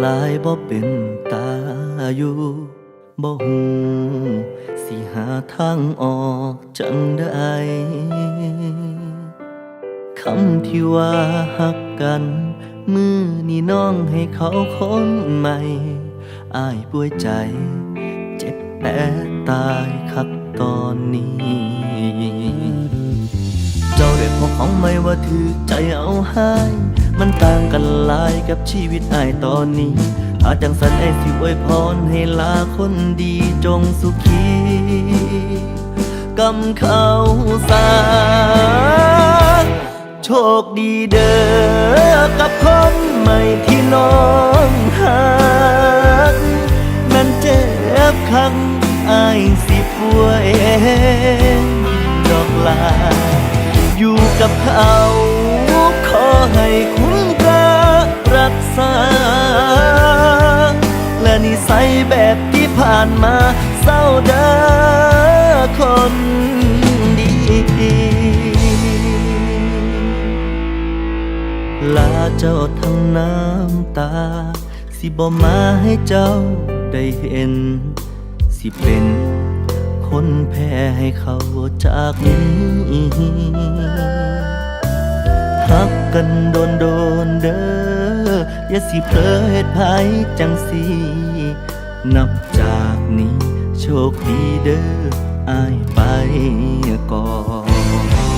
หลายบ่เป็นตาอยู่บ่หูสิหาทางออกจังได้คำที่ว่าหักกัน มือนี่น้องให้เขาคนใหม่อายป่วยใจ เจ็บแต่ตายคักตอนนี้ เจ้าได้พบของไม่ว่าถือใจเอาให้มันต่างกันหลายกับชีวิตอายตอนนี้ถ้าจังสันไอสิอวยพรให้ลาคนดีจงสุขีกำเขาสาโชคดีเด้อกับคนใหม่ที่น้องหักนั้นเจ็บคังอายสิป่วยดอกลา กับเขาขอให้คุณพระรักษา และนิสัยแบบที่ผ่านมาเศร้าเด้อคนดีลาเจ้าทั้งน้ำตา สิบ่มาให้เจ้าได้เห็น สิเป็น คนแพ้ให้เขาจากนี้ฮักกันโดนโดนเด้อ อย่าสิเพลอเหตุภัยจังสี นับจากนี้โชคดีเด้ออายไปก่อน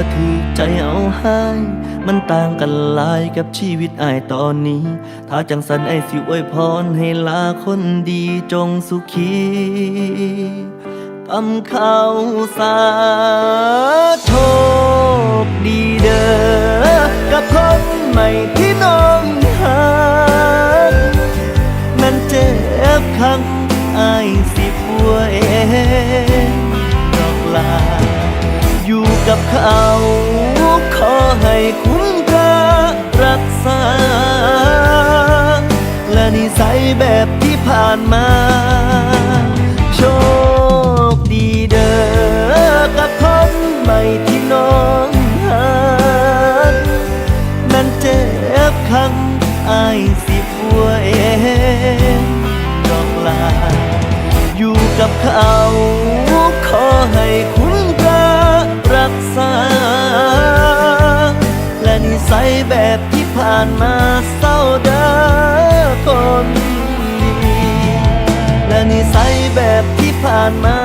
ว่าถือใจเอาให้มันต่างกันหลายกับชีวิตอายตอนนี้ ถ้าจังสันไอายสิอวยพรให้ลาคนดีจงสุขีตำเข้าสาโชคดีเด้อกับคนใหม่ที่น้องหักนั้นเจ็บคังไอายสิป่วย เขาขอให้คุณพระรักษา และนิสัยแบบที่ผ่านมา โชคดีเด้อกับคนใหม่ที่น้องหักนั้นเจ็บคังอายสิป่วยดอกลา อยู่กับเขา ใสแบบที่ผ่านมาเศร้าเด้อคนดีและนิสัยแบบที่ผ่านมา